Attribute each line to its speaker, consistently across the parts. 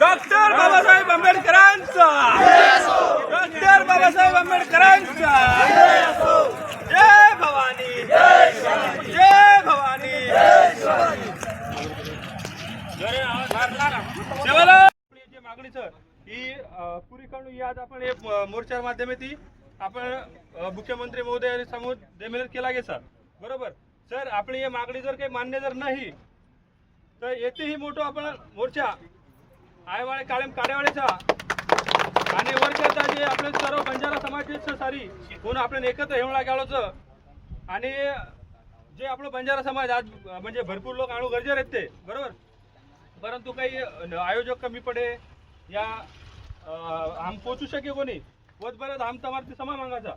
Speaker 1: Doctor Babasaheb आंबेडकरांचा. Doctor Babasaheb आंबेडकरांचा. जय भवानी. जय भवानी. सर ही पुरी करून आज आपण हे मोर्चाच्या माध्यमातून आपण मुख्यमंत्री महोदय समोर डेमेल केला गे सर. बरोबर? सर आपली हे मागणी जर काही मान्य जर नाही तर येथेही मोठं आपण मोर्चा आयवाळे काळेम काडेवाळेचा आणि वर्षाचा जे आपले सर्व बंजारा समाजाचं सारी कोण आपण एकत्र हेवळा गाळोचं आणि जे आपलं बंजारा समाज आज म्हणजे भरपूर लोक आणू गरजेर आहेत ते बरोबर? परंतु काही आयोजक कमी पडे. या आम पोचू शके कोणी? वत बरं आम तमार ते समान मागायचा.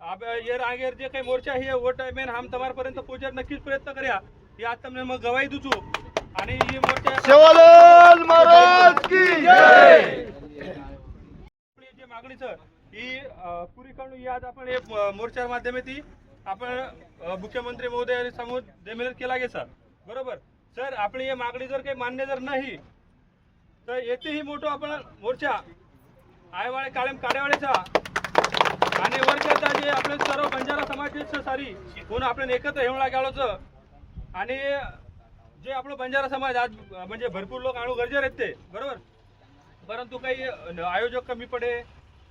Speaker 1: आप येर आगेर जे काही मोर्चा हे वोट मेन आम तमारपर्यंत पोचायला नक्कीच प्रयत्न करूया. ही आता मग गवाही दुचू आणि ही मोर्चा
Speaker 2: सेवालाल महाराज की जय!
Speaker 1: जी मागणी सर ही पुरी करून आज आपण हे म- मोर्चा माध्यमाती आपण अ, मुख्यमंत्री महोदय समोर देमेल केला गे सर. बरोबर? सर आपली ही मागणी जर काही मान्य जर नाही तर येथेही मोठं आपण मोर्चा आयवाळे काळेम काड्यावाळेचा आणि वर करता जे आपले सर्व बंजारा समाजाचे सारी म्हणून आपण एकत्र येऊन गेलोच आणि जे आपलं बंजारा समाज आज म्हणजे भरपूर लोक आणू गरजेवर आहेत ते बरोबर? परंतु काही आयोजक कमी पडे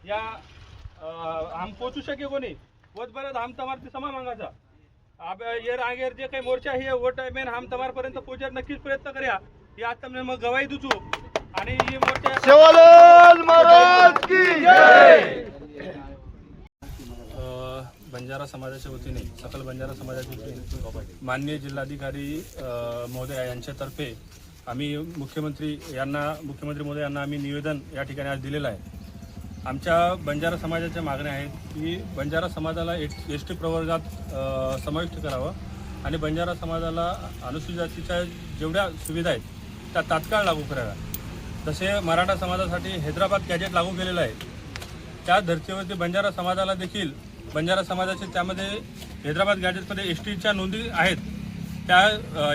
Speaker 1: या आम पोचू शके कोणी? वत बरं आम तमार ते समान अंगाचा आप ये रागेर जे काही मोर्चा हे वोट मेन आम तमार पर्यंत पोचायला नक्कीच प्रयत्न करूया. ही आता मग गवाई दुचू. आणि ही मोर्चा
Speaker 3: बंजारा समाजाच्या वतीने सकल बंजारा समाजाच्या वतीने माननीय जिल्हाधिकारी महोदय यांच्यातर्फे आम्ही मुख्यमंत्री यांना मुख्यमंत्री महोदय यांना आम्ही निवेदन या ठिकाणी आज दिलेलं आहे. आमच्या बंजारा समाजाच्या मागण्या आहेत की बंजारा समाजाला एस टी प्रवर्गात समाविष्ट करावं आणि बंजारा समाजाला अनुसूचित जातीच्या जेवढ्या सुविधा आहेत त्या तात्काळ लागू कराव्या. तसे मराठा समाजासाठी हैदराबाद गॅजेट लागू केलेलं आहे त्या धर्तीवरती बंजारा समाजाला देखील बंजारा समाजाचे त्यामध्ये हैदराबाद गॅजेटमध्ये एस टीच्या नोंदी आहेत. त्या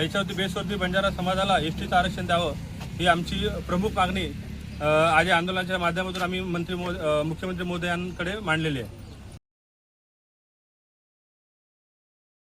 Speaker 3: याच्यावरती बेसवरती बंजारा समाजाला एस टीचं आरक्षण द्यावं ही आमची प्रमुख मागणी आज या आंदोलनाच्या माध्यमातून आम्ही मंत्री मो मुख्यमंत्री मोदयांकडे मांडलेली आहे.